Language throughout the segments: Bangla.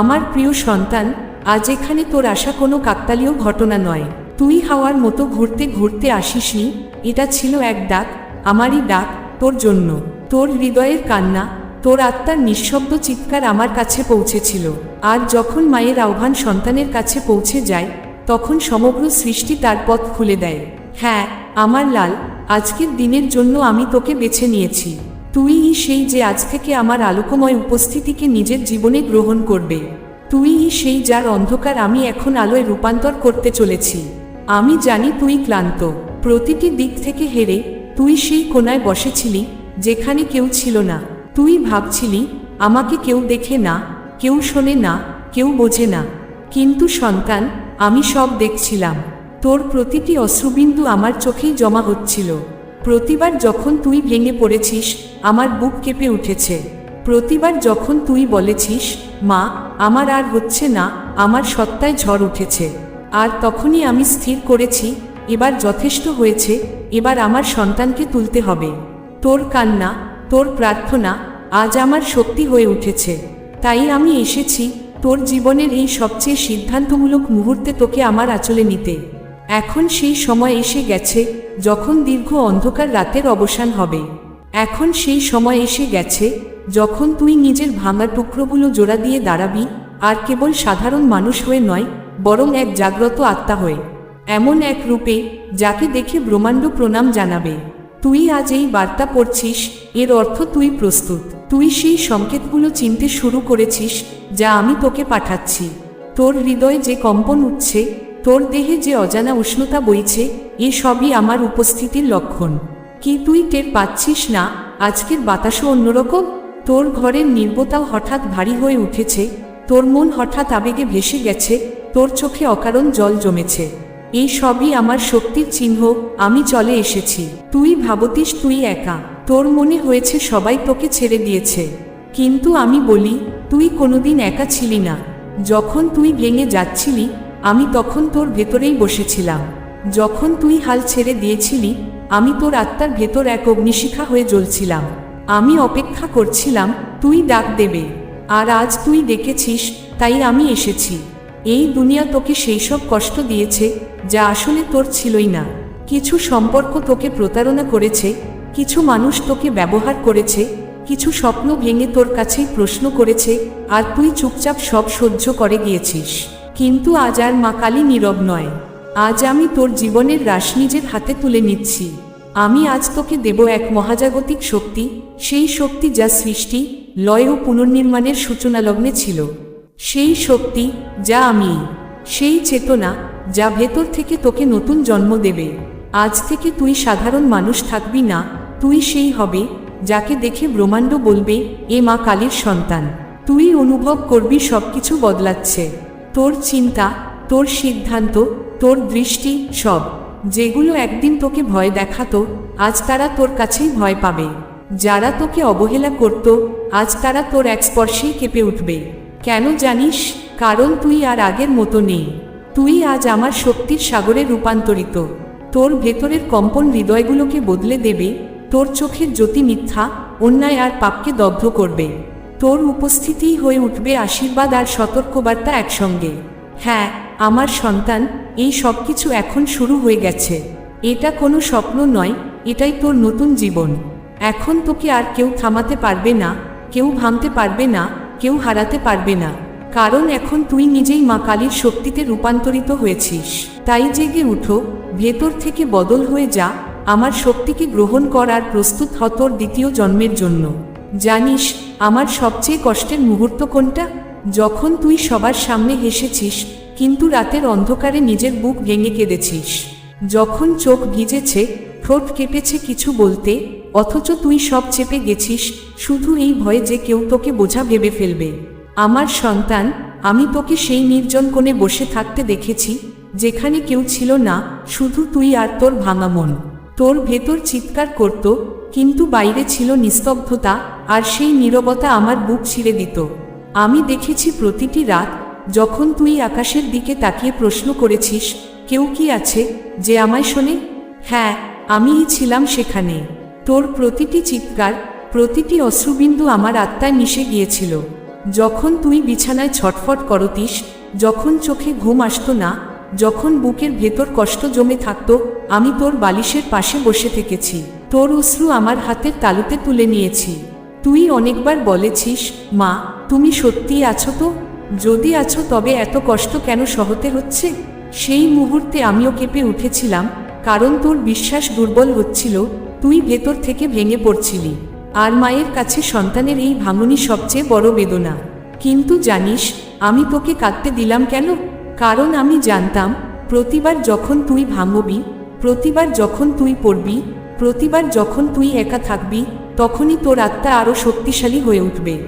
আমার প্রিয় সন্তান, আজ এখানে তোর আসা কোনো কাকতালীয় ঘটনা নয়। তুই হাওয়ার মতো ঘুরতে ঘুরতে আসিসনি এটা ছিল এক ডাক, আমারই ডাক, তোর জন্য। তোর হৃদয়ের কান্না, তোর আত্মার নিঃশব্দ চিৎকার আমার কাছে পৌঁছেছিল। আর যখন মায়ের আহ্বান সন্তানের কাছে পৌঁছে যায়, তখন সমগ্র সৃষ্টি তার পথ খুলে দেয়। হ্যাঁ আমার লাল, আজকের দিনের জন্য আমি তোকে বেছে নিয়েছি। তুইই সেই যে আজ থেকে আমার আলোকময় উপস্থিতিকে নিজের জীবনে গ্রহণ করবে। তুইই সেই যার অন্ধকার আমি এখন আলোয় রূপান্তর করতে চলেছি। আমি জানি তুই ক্লান্ত। প্রতিটি দিক থেকে হেরে তুই সেই কোনায় বসেছিলি, যেখানে কেউ ছিল না। তুই ভাবছিলি, আমাকে কেউ দেখে না, কেউ শোনে না, কেউ বোঝে না। কিন্তু সন্তান, আমি সব দেখছিলাম। তোর প্রতিটি অশ্রুবিন্দু আমার চোখেই জমা হচ্ছিল। প্রতিবার যখন তুই ভেঙে পড়েছিস, আমার বুক কেঁপে উঠেছে। প্রতিবার যখন তুই বলেছিস, মা, আমার আর হচ্ছে না, আমার সত্তায় ঝড় উঠেছে। আর তখনই আমি স্থির করেছি, এবার যথেষ্ট হয়েছে, এবার আমার সন্তানকে তুলতে হবে। তোর কান্না, তোর প্রার্থনা, আজ আমার শক্তি হয়ে উঠেছে। তাই আমি এসেছি তোর জীবনের এই সবচেয়ে সিদ্ধান্তমূলক মুহূর্তে তোকে আমার আঁচলে নিতে। এখন সেই সময় এসে গেছে, যখন দীর্ঘ অন্ধকার রাতের অবসান হবে। এখন সেই সময় এসে গেছে, যখন তুই নিজের ভাঙা টুকরোগুলো জোড়া দিয়ে দাঁড়াবি, আর কেবল সাধারণ মানুষ হয়ে নয়, বরং এক জাগ্রত আত্মা হয়ে। এমন এক রূপে, যাকে দেখে ব্রহ্মাণ্ড প্রণাম জানাবে। তুই আজ এই বার্তা পড়ছিস, এর অর্থ তুই প্রস্তুত। তুই সেই সংকেতগুলো চিনতে শুরু করেছিস, যা আমি তোকে পাঠাচ্ছি। তোর হৃদয়ে যে কম্পন উঠছে তোর দেহে যে অজানা উষ্ণতা বইছে, এ সবই আমার উপস্থিতির লক্ষণ। কি তুই টের পাচ্ছিস না, আজকের বাতাসও অন্যরকম? তোর ঘরের নির্বতাও হঠাৎ ভারী হয়ে উঠেছে, তোর মন হঠাৎ আবেগে ভেসে গেছে, তোর চোখে অকারণ জল জমেছে। এই সবই আমার শক্তির চিহ্ন, আমি চলে এসেছি। তুই ভাবতিস তুই একা, তোর মনে হয়েছে সবাই তোকে ছেড়ে দিয়েছে। কিন্তু আমি বলি, তুই কোনোদিন একা ছিলি না। যখন তুই ভেঙে যাচ্ছিলি আমি তখন তোর ভেতরেই বসেছিলাম। যখন তুই হাল ছেড়ে দিয়েছিলি, আমি তোর আত্মার ভেতর এক অগ্নিশিখা হয়ে জ্বলছিলাম। আমি অপেক্ষা করছিলাম, তুই ডাক দেবে। আর আজ তুই ডেকেছিস, তাই আমি এসেছি। এই দুনিয়া তোকে সেই সব কষ্ট দিয়েছে, যা আসলে তোর ছিলই না। কিছু সম্পর্ক তোকে প্রতারণা করেছে, কিছু মানুষ তোকে ব্যবহার করেছে, কিছু স্বপ্ন ভেঙে তোর কাছেই প্রশ্ন করেছে, আর তুই চুপচাপ সব সহ্য করে গিয়েছিস। কিন্তু আজ আর মা কালী নীরব নয়। আজ আমি তোর জীবনের রাস নিজের হাতে তুলে নিচ্ছি। আমি আজ তোকে দেব এক মহাজাগতিক শক্তি, সেই শক্তি যা সৃষ্টি, লয় ও পুনর্নির্মাণের সূচনা লগ্নে ছিল। সেই শক্তি যা আমি, সেই চেতনা যা ভেতর থেকে তোকে নতুন জন্ম দেবে। আজ থেকে তুই সাধারণ মানুষ থাকবি না, তুই সেই হবে যাকে দেখে ব্রহ্মাণ্ড বলবে, এ মা কালীর সন্তান। তুই অনুভব করবি সবকিছু বদলাচ্ছে। তোর চিন্তা, তোর সিদ্ধান্ত, তোর দৃষ্টি সব। যেগুলো একদিন তোকে ভয় দেখাতো, আজ তারা তোর কাছেই ভয় পাবে। যারা তোকে অবহেলা করত, আজ তারা তোর এক স্পর্শেই কেঁপে উঠবে। কেন জানিস? কারণ তুই আর আগের মতো নেই। তুই আজ আমার শক্তির সাগরে রূপান্তরিত। তোর ভেতরের কম্পন হৃদয়গুলোকে বদলে দেবে, তোর চোখের জ্যোতি মিথ্যা, অন্যায় আর পাপকে দগ্ধ করবে। তোর উপস্থিতিই হয়ে উঠবে আশীর্বাদ আর সতর্কবার্তা একসঙ্গে। হ্যাঁ আমার সন্তান, এই সব কিছু এখন শুরু হয়ে গেছে। এটা কোনো স্বপ্ন নয়, এটাই তোর নতুন জীবন। এখন তোকে আর কেউ থামাতে পারবে না, কেউ ভাঙতে পারবে না, কেউ হারাতে পারবে না। কারণ এখন তুই নিজেই মা কালীর শক্তিতে রূপান্তরিত হয়েছিস। তাই জেগে উঠো, ভেতর থেকে বদল হয়ে যা, আমার শক্তিকে গ্রহণ করার প্রস্তুত হতর দ্বিতীয় জন্মের জন্য। জানিস আমার সবচেয়ে কষ্টের মুহূর্ত কোনটা? যখন তুই সবার সামনে হেসেছিস, কিন্তু রাতের অন্ধকারে নিজের বুক ভেঙে কেঁদেছিস। যখন চোখ ভিজেছে, ঠোঁট কেঁপেছে কিছু বলতে, অথচ তুই সব চেপে গেছিস, শুধু এই ভয়ে যে কেউ তোকে বোঝা ভেবে ফেলবে। আমার সন্তান, আমি তোকে সেই নির্জন কোণে বসে থাকতে দেখেছি, যেখানে কেউ ছিল না, শুধু তুই আর তোর ভাঙা মন। তোর ভেতর চিৎকার করত কিন্তু বাইরে ছিল নিস্তব্ধতা, আর সেই নীরবতা আমার বুক ছিঁড়ে দিত। আমি দেখেছি প্রতিটি রাত, যখন তুই আকাশের দিকে তাকিয়ে প্রশ্ন করেছিস, কেউ কি আছে, যে আমায় শোনে? হ্যাঁ আমিই ছিলাম সেখানে। তোর প্রতিটি চিৎকার, প্রতিটি অশ্রুবিন্দু আমার আত্মায় মিশে গিয়েছিল। যখন তুই বিছানায় ছটফট করতিস, যখন চোখে ঘুম আসতো না, যখন বুকের ভেতর কষ্ট জমে থাকত, আমি তোর বালিশের পাশে বসে থেকেছি। তোর অশ্রু আমার হাতের তালুতে তুলে নিয়েছি। তুই অনেকবার বলেছিস, মা, তুমি সত্যিই আছো তো? যদি আছো তবে এত কষ্ট কেন সহতে হচ্ছে? সেই মুহূর্তে আমিও কেঁপে উঠেছিলাম, কারণ তোর বিশ্বাস দুর্বল হচ্ছিল, তুই ভেতর থেকে ভেঙে পড়ছিলি। আর মায়ের কাছে সন্তানের এই ভাঙনি সবচেয়ে বড় বেদনা। কিন্তু জানিস, আমি তোকে কাঁদতে দিলাম কেন? কারণ আমি জানতাম, প্রতিবার যখন তুই ভাঙবি, প্রতিবার যখন তুই পড়বি প্রতিবার যখন তুই একা থাকবি, তখনই তোর আত্মা আরও শক্তিশালী হয়ে উঠবে।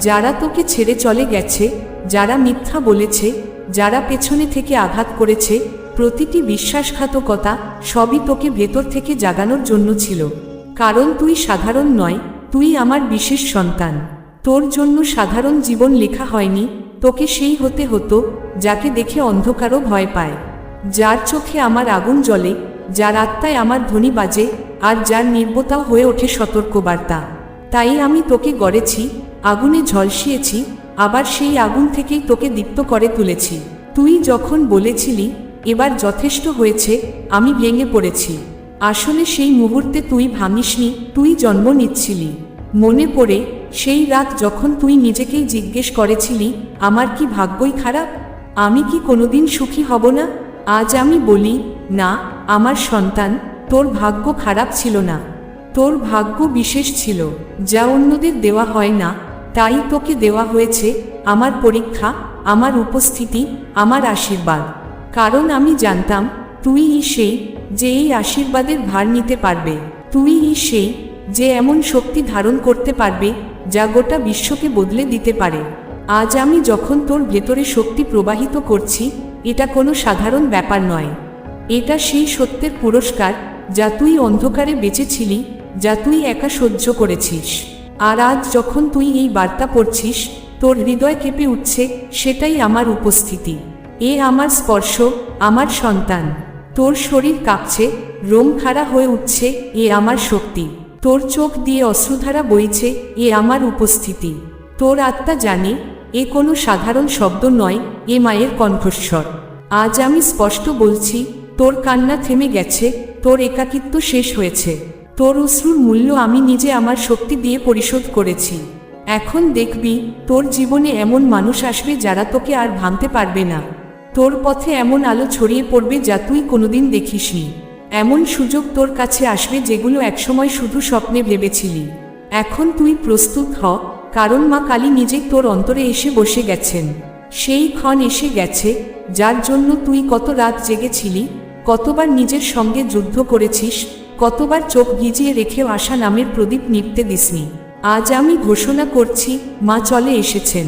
যারা তোকে ছেড়ে চলে গেছে, যারা মিথ্যা বলেছে, যারা পেছনে থেকে আঘাত করেছে, প্রতিটি বিশ্বাসঘাতকতা সবই তোকে ভেতর থেকে জাগানোর জন্য ছিল। কারণ তুই সাধারণ নয়, তুই আমার বিশেষ সন্তান। তোর জন্য সাধারণ জীবন লেখা হয়নি, তোকে সেই হতে হতো, যাকে দেখে অন্ধকারও ভয় পায়। যার চোখে আমার আগুন জ্বলে, যার আত্মায় আমার ধ্বনি বাজে আর যার নির্বতাও হয়ে ওঠে সতর্কবার্তা। তাই আমি তোকে গড়েছি, আগুনে ঝলসিয়েছি, আবার সেই আগুন থেকেই তোকে দীপ্ত করে তুলেছি। তুই যখন বলেছিলি, এবার যথেষ্ট হয়েছে, আমি ভেঙে পড়েছি। আসলে সেই মুহূর্তে তুই ভাঙিসনি, তুই জন্ম নিচ্ছিলি। মনে পড়ে, সেই রাত যখন তুই নিজেকেই জিজ্ঞেস করেছিলি, আমার কি ভাগ্যই খারাপ? আমি কি কোনোদিন সুখী হব না? আজ আমি বলি, না, আমার সন্তান তোর ভাগ্য খারাপ ছিল না। তোর ভাগ্য বিশেষ ছিল। যা অন্যদের দেওয়া হয় না, তাই তোকে দেওয়া হয়েছে আমার পরীক্ষা, আমার উপস্থিতি, আমার আশীর্বাদ। কারণ আমি জানতাম তুই ই সেই যে এই আশীর্বাদের ভার নিতে পারবে। তুই সেই যে এমন শক্তি ধারণ করতে পারবে, যা গোটা বিশ্বকে বদলে দিতে পারে। আজ আমি যখন তোর ভেতরে শক্তি প্রবাহিত করছি, এটা কোনো সাধারণ ব্যাপার নয়। এটা সেই সত্যের পুরস্কার যা তুই অন্ধকারে বেঁচেছিলি, যা তুই একা সহ্য করেছিস। আর আজ যখন তুই এই বার্তা পড়ছিস, তোর হৃদয় কেঁপে উঠছে, সেটাই আমার উপস্থিতি। এ আমার স্পর্শ, আমার সন্তান। তোর শরীর কাঁপছে, রোম খাড়া হয়ে উঠছে, এ আমার শক্তি। তোর চোখ দিয়ে অশ্রুধারা বইছে, এ আমার উপস্থিতি। তোর আত্মা জানে, এ কোনো সাধারণ শব্দ নয়, এ মায়ের কণ্ঠস্বর। আজ আমি স্পষ্ট বলছি তোর কান্না থেমে গেছে, তোর একাকিত্ব শেষ হয়েছে। তোর অশ্রুর মূল্য আমি নিজে আমার শক্তি দিয়ে পরিশোধ করেছি। এখন দেখবি, তোর জীবনে এমন মানুষ আসবে যারা তোকে আর ভাঙতে পারবে না। তোর পথে এমন আলো ছড়িয়ে পড়বে যা তুই কোনোদিন দেখিসনি। এমন সুযোগ তোর কাছে আসবে যেগুলো একসময় শুধু স্বপ্নে ভেবেছিলি। এখন তুই প্রস্তুত হ, কারণ মা কালী নিজেই তোর অন্তরে এসে বসে গেছেন। সেই ক্ষণ এসে গেছে, যার জন্য তুই কত রাত জেগেছিলি, কতবার নিজের সঙ্গে যুদ্ধ করেছিস, কতবার চোখ ভিজিয়ে রেখেও আশা নামের প্রদীপ নিপতে দিসনি। আজ আমি ঘোষণা করছি, মা চলে এসেছেন।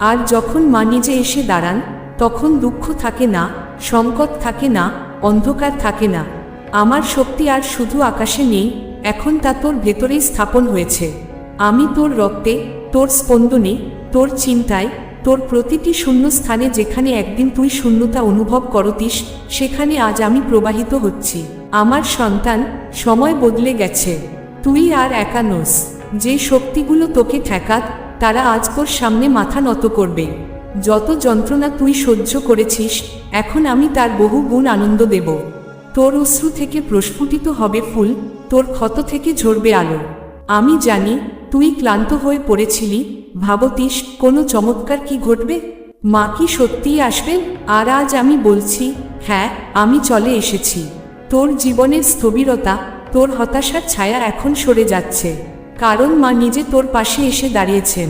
আর যখন মা নিজে এসে দাঁড়ান, তখন দুঃখ থাকে না, সংকট থাকে না, অন্ধকার থাকে না। আমার শক্তি আর শুধু আকাশে নেই, এখন তা তোর ভেতরেই স্থাপন হয়েছে। আমি তোর রক্তে, তোর স্পন্দনে, তোর চিন্তায় তোর প্রতিটি শূন্য স্থানে যেখানে একদিন তুই শূন্যতা অনুভব করতিস, সেখানে আজ আমি প্রবাহিত হচ্ছি। আমার সন্তান, সময় বদলে গেছে। তুই আর একা নোস। যে শক্তিগুলো তোকে ঠেকাত, তারা আজ তোর সামনে মাথা নত করবে। যত যন্ত্রণা তুই সহ্য করেছিস, এখন আমি তার বহু গুণ আনন্দ দেব। তোর অশ্রু থেকে প্রস্ফুটিত হবে ফুল, তোর ক্ষত থেকে ঝরবে আলো। আমি জানি তুই ক্লান্ত হয়ে পড়েছিলি, ভাবতিস কোনো চমৎকার কি ঘটবে? মা কি সত্যিই আসবেন? আর আজ আমি বলছি হ্যাঁ আমি চলে এসেছি। তোর জীবনের স্থবিরতা, তোর হতাশার ছায়া এখন সরে যাচ্ছে। কারণ মা নিজে তোর পাশে এসে দাঁড়িয়েছেন।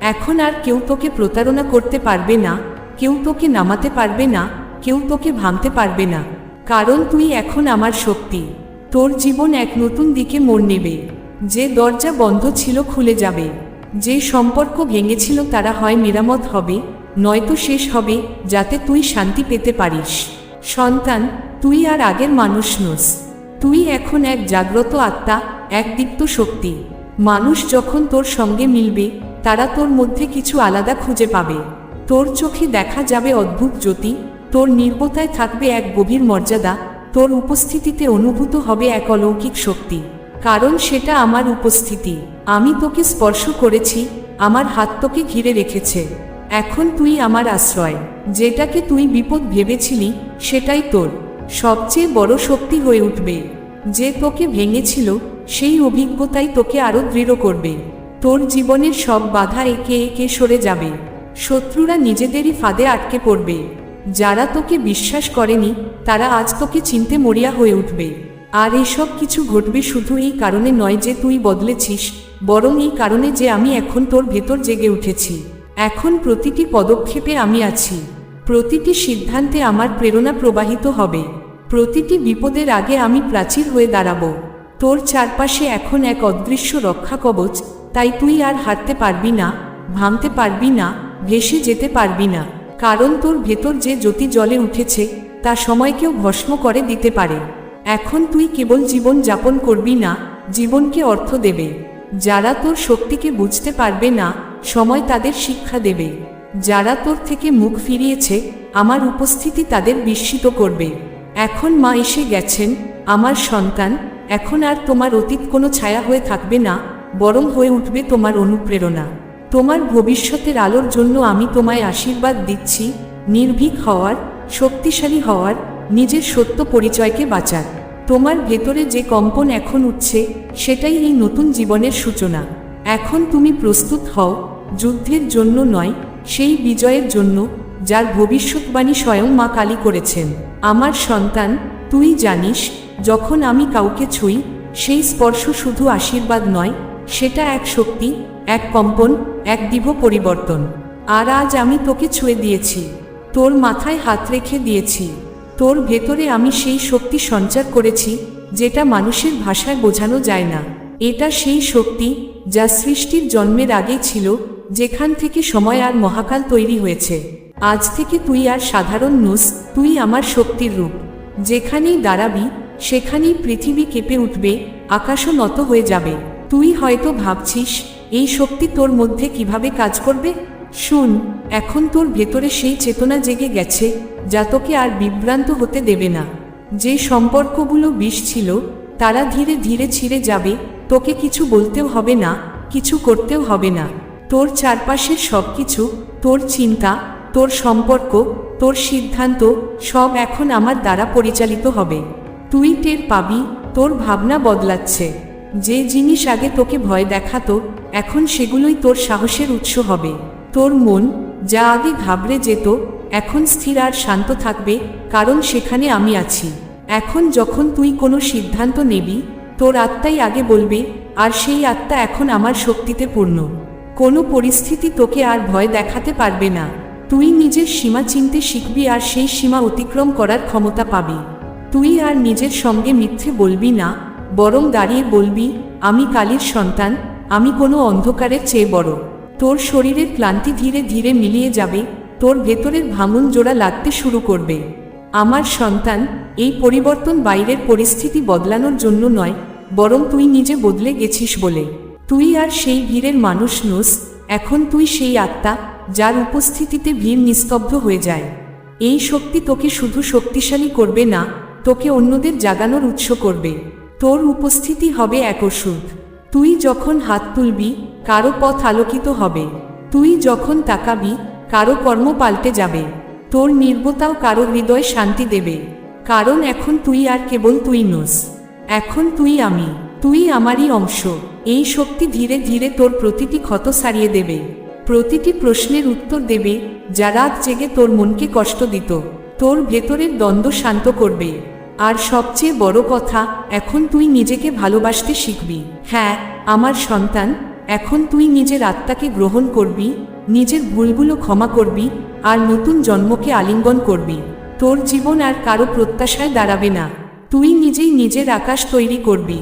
এখন আর কেউ তোকে প্রতারণা করতে পারবে না, কেউ তোকে নামাতে পারবে না, কেউ তোকে ভাঙতে পারবে না। কারণ তুই এখন আমার শক্তি। তোর জীবন এক নতুন দিকে মোড় নেবে। যে দরজা বন্ধ ছিল খুলে যাবে। যে সম্পর্ক ভেঙেছিল তারা হয় মেরামত হবে, নয়তো শেষ হবে, যাতে তুই শান্তি পেতে পারিস। সন্তান, তুই আর আগের মানুষ নোস। তুই এখন এক জাগ্রত আত্মা, এক দীপ্ত শক্তি। মানুষ যখন তোর সঙ্গে মিলবে, তারা তোর মধ্যে কিছু আলাদা খুঁজে পাবে। তোর চোখে দেখা যাবে অদ্ভুত জ্যোতি, তোর নির্বতায় থাকবে এক গভীর মর্যাদা, তোর উপস্থিতিতে অনুভূত হবে এক অলৌকিক শক্তি। কারণ সেটা আমার উপস্থিতি। আমি তোকে স্পর্শ করেছি, আমার হাত তোকে ঘিরে রেখেছে। এখন তুই আমার আশ্রয়। যেটাকে তুই বিপদ ভেবেছিলি, সেটাই তোর। সবচেয়ে বড় শক্তি হয়ে উঠবে। যে তোকে ভেঙেছিল, সেই অভিজ্ঞতাই তোকে আরও দৃঢ় করবে। তোর জীবনের সব বাধা একে একে সরে যাবে। শত্রুরা নিজেদেরই ফাঁদে আটকে পড়বে। যারা তোকে বিশ্বাস করেনি, তারা আজ তোকে চিনতে মরিয়া হয়ে উঠবে। আর এসব কিছু ঘটবে শুধু এই কারণে নয় যে তুই বদলেছিস, বরং এই কারণে যে আমি এখন তোর ভেতর জেগে উঠেছি। এখন প্রতিটি পদক্ষেপে আমি আছি। প্রতিটি সিদ্ধান্তে আমার প্রেরণা প্রবাহিত হবে। প্রতিটি বিপদের আগে আমি প্রাচীর হয়ে দাঁড়াবো। তোর চারপাশে এখন এক অদৃশ্য রক্ষা কবচ, তাই তুই আর হারতে পারবি না, ভাঙতে পারবি না, ভেসে যেতে পারবি না। কারণ তোর ভেতর যে জ্যোতি জলে উঠেছে, তা সময়কেও ভস্ম করে দিতে পারে। এখন তুই কেবল জীবন যাপন করবি না, জীবনকে অর্থ দেবে। যারা তোর শক্তিকে বুঝতে পারবে না, সময় তাদের শিক্ষা দেবে। যারা তোর থেকে মুখ ফিরিয়েছে, আমার উপস্থিতি তাদের বিস্মিত করবে। এখন মা এসে গেছেন, আমার সন্তান, এখন আর তোমার অতীত কোনো ছায়া হয়ে থাকবে না, বরং হয়ে উঠবে তোমার অনুপ্রেরণা। তোমার ভবিষ্যতের আলোর জন্য আমি তোমায় আশীর্বাদ দিচ্ছি, নির্ভীক হওয়ার, শক্তিশালী হওয়ার, নিজের সত্য পরিচয়কে বাঁচার। তোমার ভেতরে যে কম্পন এখন উঠছে, সেটাই এই নতুন জীবনের সূচনা। এখন তুমি প্রস্তুত হও, যুদ্ধের জন্য নয়, সেই বিজয়ের জন্য, যার ভবিষ্যৎবাণী স্বয়ং মা কালী করেছেন। আমার সন্তান, তুই জানিস, যখন আমি কাউকে ছুঁই, সেই স্পর্শ শুধু আশীর্বাদ নয়, সেটা এক শক্তি, এক কম্পন, এক দিভ পরিবর্তন। আর আজ আমি তোকে ছুঁয়ে দিয়েছি, তোর মাথায় হাত রেখে দিয়েছি। তোর ভেতরে আমি সেই শক্তি সঞ্চার করেছি, যেটা মানুষের ভাষায় বোঝানো যায় না। এটা সেই শক্তি, যা সৃষ্টির জন্মের আগে ছিল, যেখান থেকে সময় আর মহাকাল তৈরি হয়েছে। আজ থেকে তুই আর সাধারণ নুস, তুই আমার শক্তির রূপ। যেখানেই দাঁড়াবি, সেখানেই পৃথিবী কেঁপে উঠবে, আকাশও নত হয়ে যাবে। তুই হয়তো ভাবছিস, এই শক্তি তোর মধ্যে কীভাবে কাজ করবে? শুন, এখন তোর ভেতরে সেই চেতনা জেগে গেছে, যা তোকে আর বিভ্রান্ত হতে দেবে না। যে সম্পর্কগুলো বিষ ছিল, তারা ধীরে ধীরে ছিঁড়ে যাবে, তোকে কিছু বলতেও হবে না, কিছু করতেও হবে না। তোর চারপাশের সব কিছু তোর চিন্তা, তোর সম্পর্ক, তোর সিদ্ধান্ত, সব এখন আমার দ্বারা পরিচালিত হবে। তুই টের পাবি, তোর ভাবনা বদলাচ্ছে। যে জিনিস আগে তোকে ভয় দেখাতো, এখন সেগুলোই তোর সাহসের উৎস হবে। তোর মন যা আগে ঘাবড়ে যেত, এখন স্থির আর শান্ত থাকবে, কারণ সেখানে আমি আছি। এখন যখন তুই কোনো সিদ্ধান্ত নেবি, তোর আত্মাই আগে বলবে, আর সেই আত্মা এখন আমার শক্তিতে পূর্ণ। কোনো পরিস্থিতি তোকে আর ভয় দেখাতে পারবে না। তুই নিজের সীমা চিনতে শিখবি আর সেই সীমা অতিক্রম করার ক্ষমতা পাবি। তুই আর নিজের সঙ্গে মিথ্যে বলবি না, বরং দাঁড়িয়ে বলবি, আমি কালীর সন্তান, আমি কোনো অন্ধকারের চেয়ে বড়। তোর শরীরের ক্লান্তি ধীরে ধীরে মিলিয়ে যাবে, তোর ভেতরের ভাঙন জোড়া লাগতে শুরু করবে। আমার সন্তান, এই পরিবর্তন বাইরের পরিস্থিতি বদলানোর জন্য নয়, বরং তুই নিজে বদলে গেছিস বলে। তুই আর সেই ভিড়ের মানুষ নোস, এখন তুই সেই আত্মা, যার উপস্থিতিতে ভিড় নিস্তব্ধ হয়ে যায়। এই শক্তি তোকে শুধু শক্তিশালী করবে না, তোকে অন্যদের জাগানোর উৎস করবে। তোর উপস্থিতি হবে এক ওষুধ। তুই যখন হাত তুলবি কারও পথ আলোকিত হবে। তুই যখন তাকাবি, কারও কর্ম পাল্টে যাবে। তোর নির্বতাও কারও হৃদয় শান্তি দেবে। কারণ এখন তুই আর কেবল তুই নোস। এখন তুই আমি। তুই আমারই অংশ। এই শক্তি ধীরে ধীরে তোর প্রতিটি ক্ষত সারিয়ে দেবে। প্রতিটি প্রশ্নের উত্তর দেবে, যা রাত জেগে তোর মনকে কষ্ট দিত। তোর ভেতরের দ্বন্দ্ব শান্ত করবে। আর সবচেয়ে বড় কথা, এখন তুই নিজেকে ভালোবাসতে শিখবি। হ্যাঁ আমার সন্তান এখন তুই নিজের আত্মাকে গ্রহণ করবি, নিজের ভুলগুলো ক্ষমা করবি, আর নতুন জন্মকে আলিঙ্গন করবি। তোর জীবন আর কারও প্রত্যাশায় দাঁড়াবে না। তুই নিজেই নিজের আকাশ তৈরি করবি।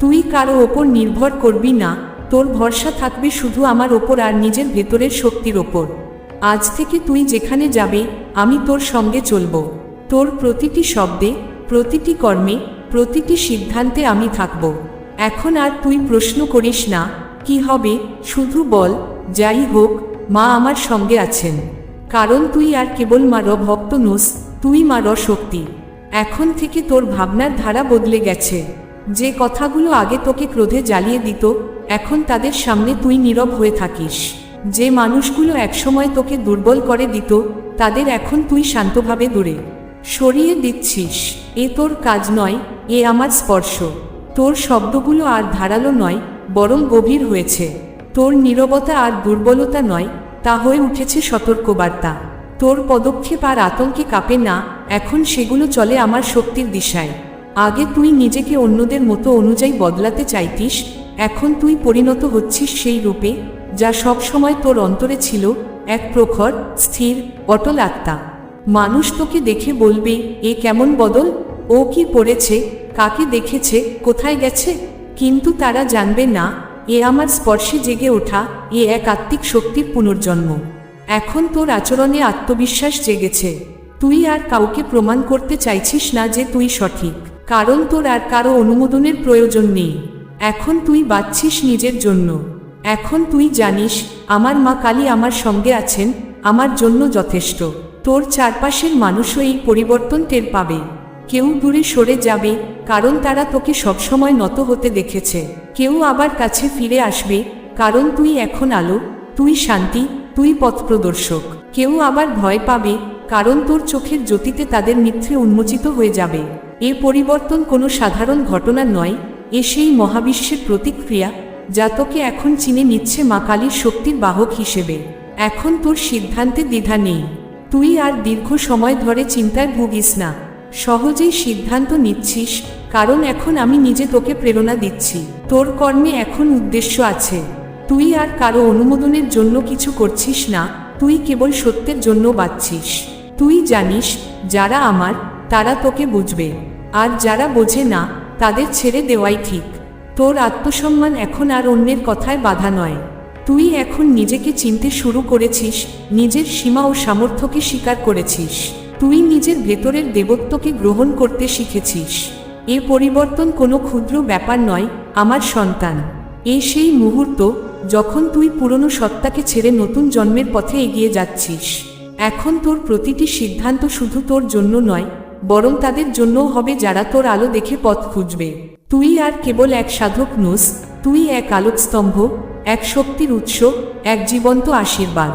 তুই কারও ওপর নির্ভর করবি না। তোর ভরসা থাকবে শুধু আমার ওপর আর নিজের ভেতরের শক্তির ওপর। আজ থেকে তুই যেখানে যাবে, আমি তোর সঙ্গে চলব। তোর প্রতিটি শব্দে, প্রতিটি কর্মে, প্রতিটি সিদ্ধান্তে আমি থাকব। এখন আর তুই প্রশ্ন করিস না কি হবে? শুধু বল, যাই হোক, মা আমার সঙ্গে আছেন। কারণ তুই আর কেবল মা র ভক্ত নোস, তুই মা র শক্তি। এখন থেকে তোর ভাবনার ধারা বদলে গেছে। যে কথাগুলো আগে তোকে ক্রোধে জ্বালিয়ে দিত, এখন তাদের সামনে তুই নীরব হয়ে থাকিস। যে মানুষগুলো একসময় তোকে দুর্বল করে দিত, তাদের এখন তুই শান্তভাবে দূরে। সরিয়ে দিচ্ছিস, এ তোর কাজ নয়, এ আমার স্পর্শ। তোর শব্দগুলো আর ধারালো নয় বরং গভীর হয়েছে। তোর নীরবতা আর দুর্বলতা নয়, তা হয়ে উঠেছে সতর্কবার্তা। তোর পদক্ষেপ আর আতঙ্কে কাঁপে না, এখন সেগুলো চলে আমার শক্তির দিশায়। আগে তুই নিজেকে অন্যদের মতো অনুযায়ী বদলাতে চাইতিস, এখন তুই পরিণত হচ্ছিস সেই রূপে, যা সব সময় তোর অন্তরে ছিল, এক প্রখর, স্থির, অটল আত্মা। মানুষ তোকে দেখে বলবে, এ কেমন বদল? ও কি পড়েছে? কাকে দেখেছে? কোথায় গেছে? কিন্তু তারা জানবে না, এ আমার স্পর্শে জেগে ওঠা এ এক আত্মিক শক্তির পুনর্জন্ম। এখন তোর আচরণে আত্মবিশ্বাস জেগেছে। তুই আর কাউকে প্রমাণ করতে চাইছিস না যে তুই সঠিক। কারণ তোর আর কারও অনুমোদনের প্রয়োজন নেই। এখন তুই বাঁচছিস নিজের জন্য। এখন তুই জানিস, আমার মা কালী আমার সঙ্গে আছেন, আমার জন্য যথেষ্ট। তোর চারপাশের মানুষও এই পরিবর্তন টের পাবে। কেউ দূরে সরে যাবে কারণ তারা তোকে সবসময় নত হতে দেখেছে। কেউ আবার কাছে ফিরে আসবে, কারণ তুই এখন আলো, তুই শান্তি, তুই পথপ্রদর্শক কেউ আবার ভয় পাবে, কারণ তোর চোখের জ্যোতিতে তাদের মিথ্যে উন্মোচিত হয়ে যাবে। এ পরিবর্তন কোনো সাধারণ ঘটনা নয়, এ সেই মহাবিশ্বের প্রতিক্রিয়া, যা তোকে এখন চিনে নিচ্ছে মা কালীর শক্তির বাহক হিসেবে। এখন তোর সিদ্ধান্তে দ্বিধা নেই। তুই আর দীর্ঘ সময় ধরে চিন্তায় ভুগিস না। সহজেই সিদ্ধান্ত নিচ্ছিস কারণ এখন আমি নিজে তোকে প্রেরণা দিচ্ছি। তোর কর্মে এখন উদ্দেশ্য আছে। তুই আর কারও অনুমোদনের জন্য কিছু করছিস না, তুই কেবল সত্যের জন্য বাঁচছিস। তুই জানিস, যারা আমার, তারা তোকে বুঝবে। আর যারা বোঝে না, তাদের ছেড়ে দেওয়াই ঠিক। তোর আত্মসম্মান এখন আর অন্যের কথায় বাধা নয়। তুই এখন নিজেকে চিনতে শুরু করেছিস, নিজের সীমা ও সামর্থ্যকে স্বীকার করেছিস। তুই নিজের ভেতরের দেবত্বকে গ্রহণ করতে শিখেছিস। এ পরিবর্তন কোনো ক্ষুদ্র ব্যাপার নয়, আমার সন্তান। এ সেই মুহূর্ত যখন তুই পুরনো সত্তাকে ছেড়ে নতুন জন্মের পথে এগিয়ে যাচ্ছিস। এখন তোর প্রতিটি সিদ্ধান্ত শুধু তোর জন্য নয়, বরং তাদের জন্যও হবে যারা তোর আলো দেখে পথ খুঁজবে। তুই আর কেবল এক সাধক নোস, তুই এক আলোকস্তম্ভ এক শক্তির উৎস, এক জীবন্ত আশীর্বাদ।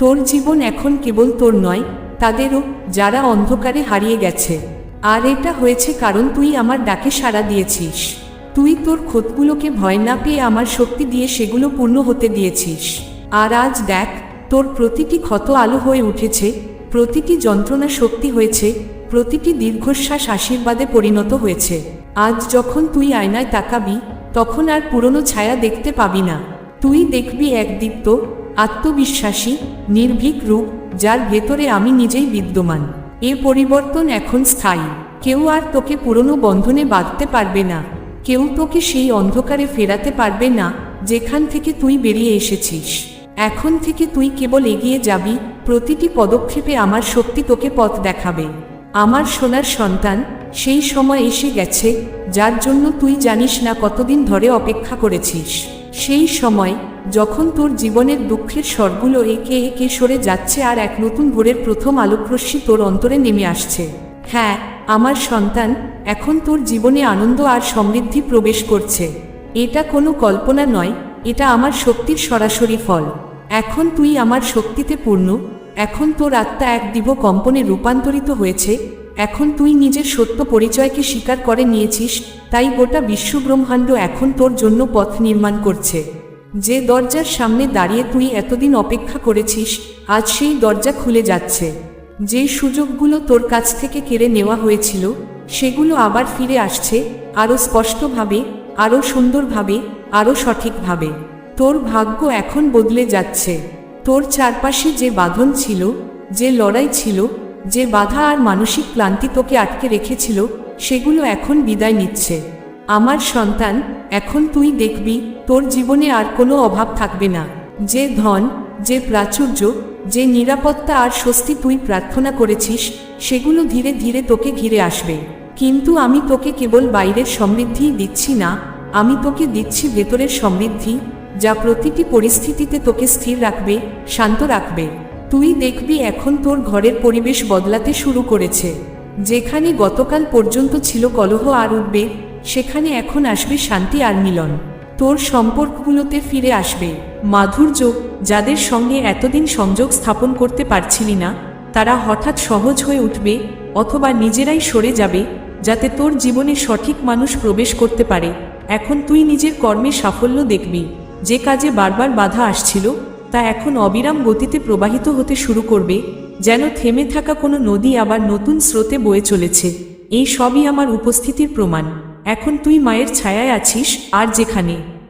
তোর জীবন এখন কেবল তোর নয়, তাদেরও, যারা অন্ধকারে হারিয়ে গেছে। আর এটা হয়েছে কারণ তুই আমার ডাকে সাড়া দিয়েছিস। তুই তোর ক্ষতগুলোকে ভয় না পেয়ে আমার শক্তি দিয়ে সেগুলো পূর্ণ হতে দিয়েছিস। আর আজ দেখ, তোর প্রতিটি ক্ষত আলো হয়ে উঠেছে, প্রতিটি যন্ত্রণা শক্তি হয়েছে, প্রতিটি দীর্ঘশ্বাস আশীর্বাদে পরিণত হয়েছে। আজ যখন তুই আয়নায় তাকাবি, তখন আর পুরনো ছায়া দেখতে পাবি না। তুই দেখবি এক দীপ্ত, আত্মবিশ্বাসী, নির্ভীক রূপ, যার ভেতরে আমি নিজেই বিদ্যমান। এ পরিবর্তন এখন স্থায়ী। কেউ আর তোকে পুরনো বন্ধনে বাঁধতে পারবে না। কেউ তোকে সেই অন্ধকারে ফেরাতে পারবে না, যেখান থেকে তুই বেরিয়ে এসেছিস। এখন থেকে তুই কেবল এগিয়ে যাবি, প্রতিটি পদক্ষেপে আমার শক্তি তোকে পথ দেখাবে। আমার সোনার সন্তান, সেই সময় এসে গেছে, যার জন্য তুই জানিস না কতদিন ধরে অপেক্ষা করেছিস। সেই সময় যখন তোর জীবনের দুঃখের স্বরগুলো একে একে সরে যাচ্ছে আর এক নতুন ভোরের প্রথম আলোকরশ্মি তোর অন্তরে নেমে আসছে। হ্যাঁ আমার সন্তান, এখন তোর জীবনে আনন্দ আর সমৃদ্ধি প্রবেশ করছে। এটা কোনো কল্পনা নয়, এটা আমার শক্তির সরাসরি ফল। এখন তুই আমার শক্তিতে পূর্ণ, এখন তোর আত্মা এক দিব কম্পনে রূপান্তরিত হয়েছে, এখন তুই নিজের সত্য পরিচয়কে স্বীকার করে নিয়েছিস, তাই গোটা বিশ্বব্রহ্মাণ্ড এখন তোর জন্য পথ নির্মাণ করছে। যে দরজার সামনে দাঁড়িয়ে তুই এতদিন অপেক্ষা করেছিস, আজ সেই দরজা খুলে যাচ্ছে। যে সুযোগগুলো তোর কাছ থেকে কেড়ে নেওয়া হয়েছিল, সেগুলো আবার ফিরে আসছে, আরও স্পষ্টভাবে, আরও সুন্দরভাবে, আরও সঠিকভাবে। তোর ভাগ্য এখন বদলে যাচ্ছে। তোর চারপাশে যে বাঁধন ছিল, যে লড়াই ছিল, যে বাধা আর মানসিক ক্লান্তি তোকে আটকে রেখেছিল, সেগুলো এখন বিদায় নিচ্ছে। আমার সন্তান, এখন তুই দেখবি তোর জীবনে আর কোনো অভাব থাকবে না। যে ধন, যে প্রাচুর্য, যে নিরাপত্তা আর স্বস্তি তুই প্রার্থনা করেছিস, সেগুলো ধীরে ধীরে তোকে ঘিরে আসবে। কিন্তু আমি তোকে কেবল বাইরের সমৃদ্ধিই দিচ্ছি না, আমি তোকে দিচ্ছি ভেতরের সমৃদ্ধি, যা প্রতিটি পরিস্থিতিতে তোকে স্থির রাখবে, শান্ত রাখবে। তুই দেখবি এখন তোর ঘরের পরিবেশ বদলাতে শুরু করেছে। যেখানে গতকাল পর্যন্ত ছিল কলহ আর উঠবে সেখানে এখন আসবে শান্তি আর মিলন। তোর সম্পর্কগুলোতে ফিরে আসবে। মাধুর্য, যাদের সঙ্গে এতদিন সংযোগ স্থাপন করতে পারছিলি না, তারা হঠাৎ সহজ হয়ে উঠবে অথবা নিজেরাই সরে যাবে, যাতে তোর জীবনে সঠিক মানুষ প্রবেশ করতে পারে। এখন তুই নিজের কর্মে সাফল্য দেখবি। যে কাজে বারবার বাধা আসছিল, তা এখন অবিরাম গতিতে প্রবাহিত হতে শুরু করবে, যেন থেমে থাকা কোনো নদী আবার নতুন স্রোতে বয়ে চলেছে। এই সবই আমার উপস্থিতির প্রমাণ। এখন তুই মায়ের ছায়ায় আছিস আর যেখানে।